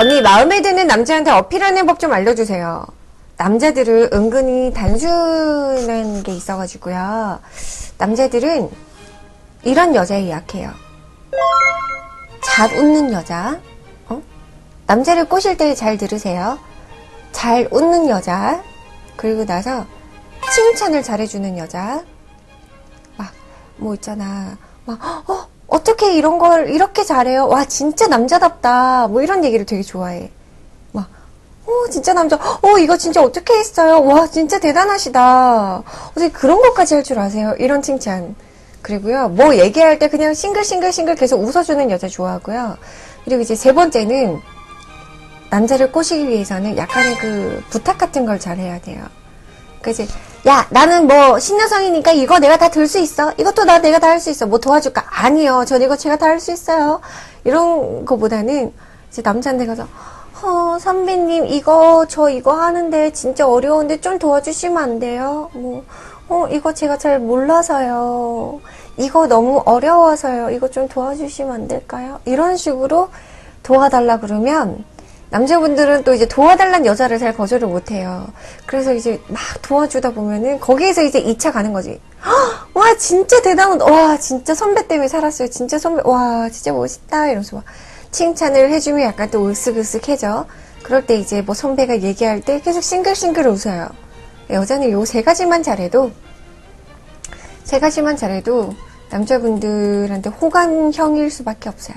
언니 마음에 드는 남자한테 어필하는 법 좀 알려주세요. 남자들은 은근히 단순한 게 있어가지고요. 남자들은 이런 여자에 약해요. 잘 웃는 여자. 어? 남자를 꼬실 때 잘 들으세요. 잘 웃는 여자. 그리고 나서 칭찬을 잘해주는 여자. 막, 뭐 있잖아. 막, 어, 어떻게 이런 걸 이렇게 잘해요? 와, 진짜 남자답다. 뭐 이런 얘기를 되게 좋아해. 막, 어, 진짜 남자. 어, 이거 진짜 어떻게 했어요? 와, 진짜 대단하시다. 어떻게 그런 것까지 할 줄 아세요? 이런 칭찬. 그리고요, 뭐 얘기할 때 그냥 싱글싱글싱글 계속 웃어주는 여자 좋아하고요. 그리고 이제 세 번째는 남자를 꼬시기 위해서는 약간의 그 부탁 같은 걸 잘해야 돼요. 그 이제 야 나는 뭐 신여성이니까 이거 내가 다 들 수 있어. 이것도 나 내가 다 할 수 있어. 뭐 도와줄까? 아니요. 전 이거 제가 다 할 수 있어요. 이런 거보다는 이제 남자한테 가서 어 선배님 이거 저 이거 하는데 진짜 어려운데 좀 도와주시면 안 돼요? 뭐 어, 이거 제가 잘 몰라서요. 이거 너무 어려워서요. 이거 좀 도와주시면 안 될까요? 이런 식으로 도와달라 그러면 남자분들은 또 이제 도와달란 여자를 잘 거절을 못 해요. 그래서 이제 막 도와주다 보면은 거기에서 이제 2차 가는 거지. 헉, 와, 진짜 대단하다. 와, 진짜 선배 때문에 살았어요. 진짜 선배, 와, 진짜 멋있다. 이러면서 막 칭찬을 해주면 약간 또 으쓱으쓱해져. 그럴 때 이제 뭐 선배가 얘기할 때 계속 싱글싱글 웃어요. 여자는 요 세 가지만 잘해도, 세 가지만 잘해도 남자분들한테 호감형일 수밖에 없어요.